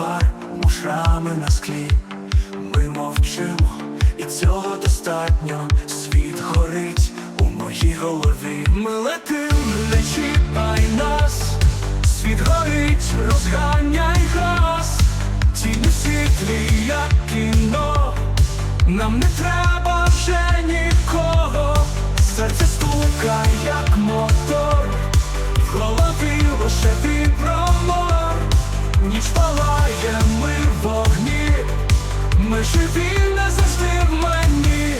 фар мушами на склі. Ми мовчимо, і цього достатньо. Світ горить у моїй голові. Ми летим, не чіпай нас, світ горить, розганяй газ, Тіні світлі, як кіно, нам не треба вже нікого. Серце стукає, як мо. Ми живі не завжди в мені.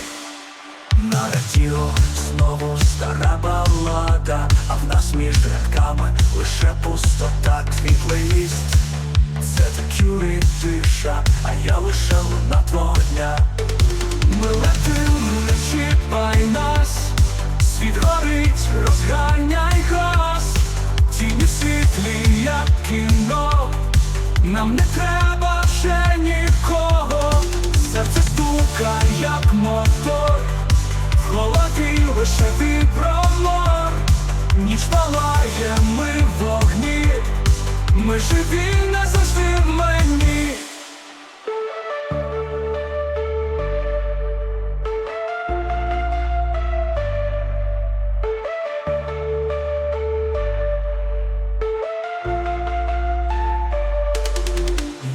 На радіо знову стара балада, а в нас між рядками лише пустота, твій плейліст Це Cure і тиша, а я лише луна твого. Ми летим, не чіпай нас, світ горить, розганяй газ, тіні світлі, як кіно, нам не треба як мотор. Голові лише вібромор Ніч палає, ми в вогні Ми живі не завжди в мені.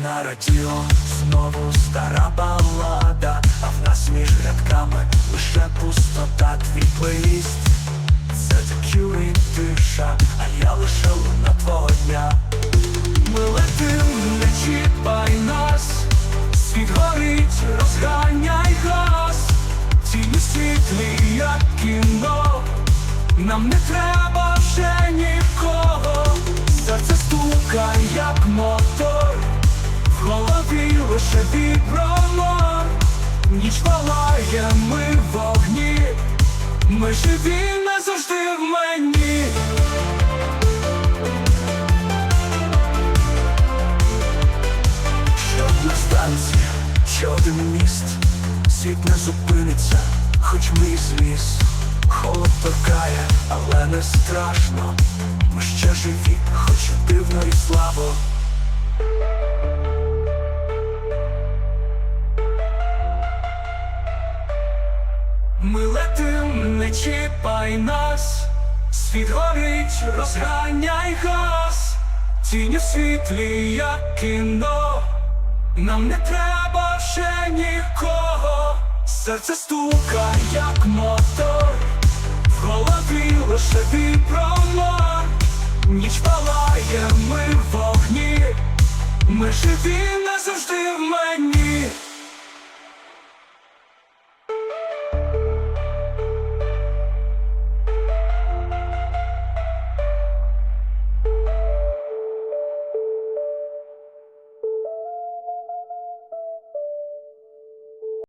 На знову стара балада, а в нас Ніч палає, ми в вогні Ми живі не завжди в мені. Ще одна станція, ще один міст. Світ не зупиниться, хоч мій зліз Холод торкає, але не страшно. Ми ще живі, хоч дивно і слабо чіпай нас, світ горить, розганяй газ, тіні в світлі, як кіно, нам не треба ще нікого, серце стука, як мотор, в голові лише вібромор, ніч палає, ми вогні, ми живі